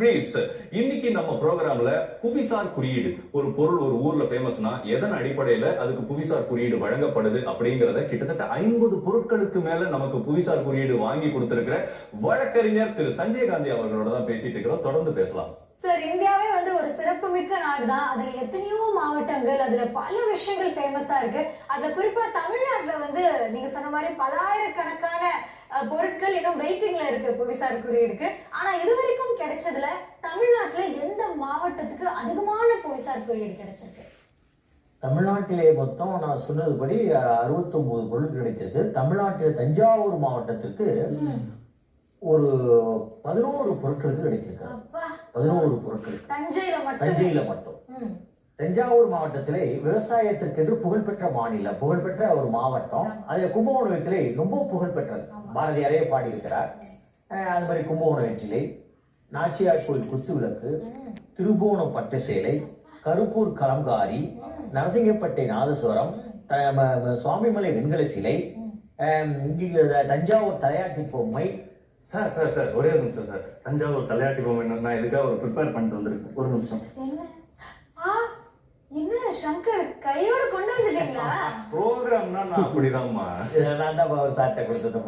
Briefs இன்னைக்கு நம்ம ப்ரோக்ராம்ல புவிசார் குறியீடு. ஒரு பொருள் ஒரு ஊர்ல ஃபேமஸ்னா எதன் அடிப்படையில அதுக்கு புவிசார் குறியீடு வழங்கப்படுது அப்படிங்கறத கிட்டத்தட்ட ஐம்பது பொருட்களுக்கு மேல நமக்கு புவிசார் குறியீடு வாங்கி கொடுத்திருக்கிற வழக்கறிஞர் திரு சஞ்சய் காந்தி அவர்களோட தான் பேசிட்டு இருக்கிறோம். தொடர்ந்து பேசலாம். சார் இந்தியாவே வந்து ஒரு சிறப்புமிக்க நாடு தான் அதுல எத்தனையோ மாவட்டங்கள் அதுல பல விஷயங்கள் ஃபேமஸா இருக்கு. அதுல குறிப்பா தமிழ்நாட்டுல வந்து நீங்க சொன்ன மாதிரி பலாயிரக்கணக்கான பொருட்கள் இன்னும் வெயிட்டிங்ல இருக்கு புவிசார் குறியீடுக்கு ஆனா இது வரைக்கும் கிடைச்சதுல தமிழ்நாட்டுல எந்த மாவட்டத்துக்கு அதிகமான புவிசார் குறியீடு கிடைச்சிருக்கு? தமிழ்நாட்டிலே மொத்தம் நான் சொன்னதுபடி அறுபத்தொன்பது பொருள் கிடைத்திருக்கு தமிழ்நாட்டில் தஞ்சாவூர் மாவட்டத்திற்கு ஒரு பதினோரு பொருட்களுக்கு கிடைச்சிருக்கு. பதினோரு பொருட்களுக்கு. தஞ்சையில மட்டும்? தஞ்சையில மட்டும். ம். தஞ்சாவூர் மாவட்டத்திலே விவசாயத்திற்கென்று புகழ்பெற்ற மாநிலம் புகழ்பெற்ற ஒரு மாவட்டம். அதுல கும்பகோணத்திலே ரொம்ப புகழ்பெற்றது. பாரதியாரே பாடியிருக்கிறார். அது மாதிரி கும்பகோணம் வெற்றிலை நாச்சியார் கோயில் குத்துவிளக்கு திருபுவனம் பட்டு சேலை கருப்பூர் கலங்காரி நரசிங்கப்பட்டை நாதஸ்வரம் சுவாமிமலை வெண்கல சிலை தஞ்சாவூர் தலையாட்டி பொம்மை. சார் சார் சார் ஒரே ஒரு நிமிஷம் சார். தஞ்சாவூர் தலையாட்டி பொம்மை என்னன்னா இதுக்காக ஒரு ப்ரிப்பேர் பண்ணிட்டு வந்திருக்கு ஒரு நிமிஷம். சங்கர் கையோட கொண்டு வந்துட்டீங்களா? ப்ரோக்ராம்னா நான் அப்படிதான்மா. இதை நான் தான் ஒரு சாட்டை கொடுத்தது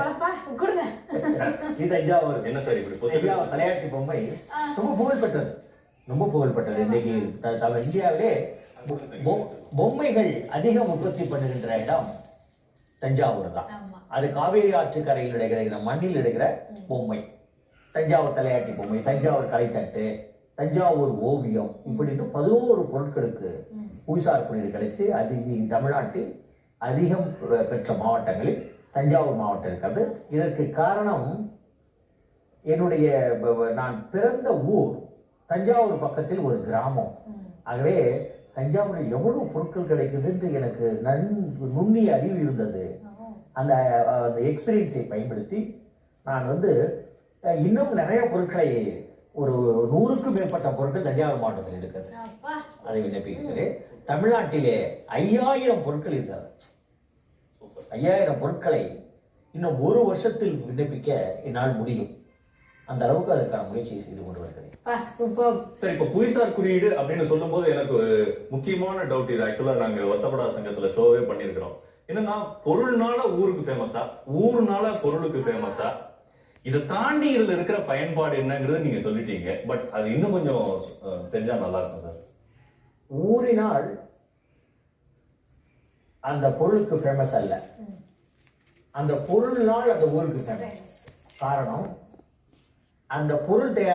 பாப்பா கொடுங்க. இது தஞ்சாவூர் என்ன சார் இப்படி தஞ்சாவூர் தலையாட்டி பொம்மை. ரொம்ப புகழ்பெற்றது. ரொம்ப புகழ்பெற்றது இன்னைக்கு. இந்தியாவிலே பொம்மைகள் அதிகம் உற்பத்தி பண்ணுகின்ற இடம் தஞ்சாவூர் தான். அது காவேரி ஆற்றுக்கரையில் கிடைக்கிற மண்ணில் எடுக்கிற பொம்மை. தஞ்சாவூர் தலையாட்டி பொம்மை தஞ்சாவூர் கலைத்தட்டு தஞ்சாவூர் ஓவியம் இப்படின்னு பதினோரு பொருட்களுக்கு புவிசார் குறியீடு கிடைச்சு அது தமிழ்நாட்டில் அதிகம் பெற்ற மாவட்டங்களில் தஞ்சாவூர் மாவட்டம் இருக்கிறது. இதற்கு காரணம் என்னுடைய நான் பிறந்த ஊர் தஞ்சாவூர் பக்கத்தில் ஒரு கிராமம். ஆகவே தஞ்சாவூரில் எவ்வளவு பொருட்கள் கிடைக்குதுன்று எனக்கு நன் நுண்ணிய அறிவு இருந்தது. அந்த அந்த எக்ஸ்பீரியன்ஸை பயன்படுத்தி நான் வந்து இன்னும் நிறைய பொருட்களை ஒரு நூறுக்கும் மேற்பட்ட பொருட்கள் தஞ்சாவூர் மாவட்டத்தில் இருக்கிறது. அதை விண்ணப்பிக்கிறேன். தமிழ்நாட்டிலே ஐயாயிரம் பொருட்கள் இருக்கிறது ஐயாயிரம் பொருட்களை இன்னும் ஒரு வருஷத்தில் விண்ணப்பிக்க என்னால் முடியும். அந்த அளவுக்கு அதற்கான முயற்சியை செய்து கொண்டு வருகிறேன். சார் இப்ப புவிசார் குறியீடு அப்படின்னு சொல்லும்போது எனக்கு ஒரு முக்கியமான டவுட் இது. ஆக்சுவலா நாங்க ஒத்தப்படா சங்கத்துல ஷோவே பண்ணிருக்கிறோம் என்னன்னா பொருள்னால ஊருக்கு ஃபேமஸா ஊர்னால பொருளுக்கு ஃபேமஸா இதை தாண்டி இதுல இருக்கிற பயன்பாடு என்னங்கிறது நீங்க சொல்லிட்டீங்க. பட் அது இன்னும் கொஞ்சம் தெரிஞ்சா நல்லா இருக்கும் சார் ஊரினால் அந்த பொருளுக்கு ஃபேமஸ் அல்ல. அந்த பொருளினால் அந்த ஊருக்கு ஃபேமஸ் காரணம் அந்த பொருள் தயார்